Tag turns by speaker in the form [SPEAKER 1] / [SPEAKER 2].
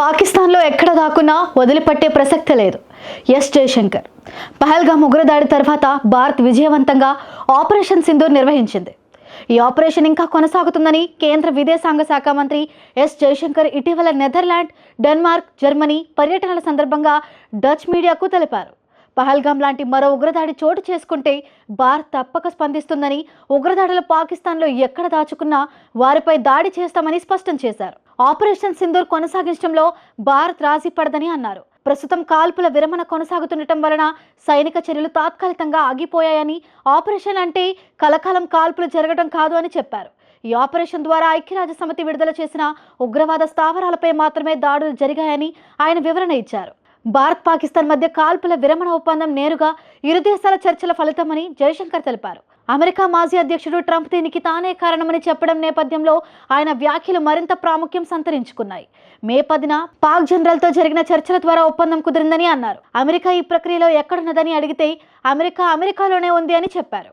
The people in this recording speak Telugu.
[SPEAKER 1] పాకిస్తాన్లో ఎక్కడ దాక్కున్నా వదిలిపట్టే ప్రసక్తి లేదు. ఎస్ జయశంకర్. పహల్గామ్ ఉగ్రదాడి తర్వాత భారత్ విజయవంతంగా ఆపరేషన్ సింధూర్ నిర్వహించింది. ఈ ఆపరేషన్ ఇంకా కొనసాగుతుందని కేంద్ర విదేశాంగ శాఖ మంత్రి ఎస్ జయశంకర్ ఇటీవల నెదర్లాండ్ డెన్మార్క్ జర్మనీ పర్యటనల సందర్భంగా డచ్ మీడియాకు తెలిపారు. పహల్గామ్ లాంటి మరో ఉగ్రదాడి చోటు చేసుకుంటే భారత్ తప్పక స్పందిస్తుందని ఉగ్రదాడులు పాకిస్తాన్లో ఎక్కడ దాచుకున్నా వారిపై దాడి చేస్తామని స్పష్టం చేశారు. ఆపరేషన్ సింధూర్ కొనసాగించడంలో భారత్ రాజీ పడదని అన్నారు. ప్రస్తుతం కాల్పుల విరమణ కొనసాగుతుండటం వలన సైనిక చర్యలు తాత్కాలికంగా ఆగిపోయాయని ఆపరేషన్ అంటే కలకాలం కాల్పులు జరగడం కాదు అని చెప్పారు. ఈ ఆపరేషన్ ద్వారా ఐక్యరాజ్య సమితి విడుదల చేసిన ఉగ్రవాద స్థావరాలపై మాత్రమే దాడులు జరిగాయని ఆయన వివరణ ఇచ్చారు. భారత్ పాకిస్తాన్ మధ్య కాల్పుల విరమణ ఒప్పందం నేరుగా ఇరు దేశాల చర్చల ఫలితమని జయశంకర్ తెలిపారు. అమెరికా మాజీ అధ్యక్షుడు ట్రంప్ దీనికి తానే కారణమని చెప్పడం నేపథ్యంలో ఆయన వ్యాఖ్యలు మరింత ప్రాముఖ్యం సంతరించుకున్నాయి. మే పదిన పాక్ జనరల్తో జరిగిన చర్చల ద్వారా ఒప్పందం కుదిరిందని అన్నారు. అమెరికా ఈ ప్రక్రియలో ఎక్కడున్నదని అడిగితే అమెరికా అమెరికాలోనే ఉంది అని చెప్పారు.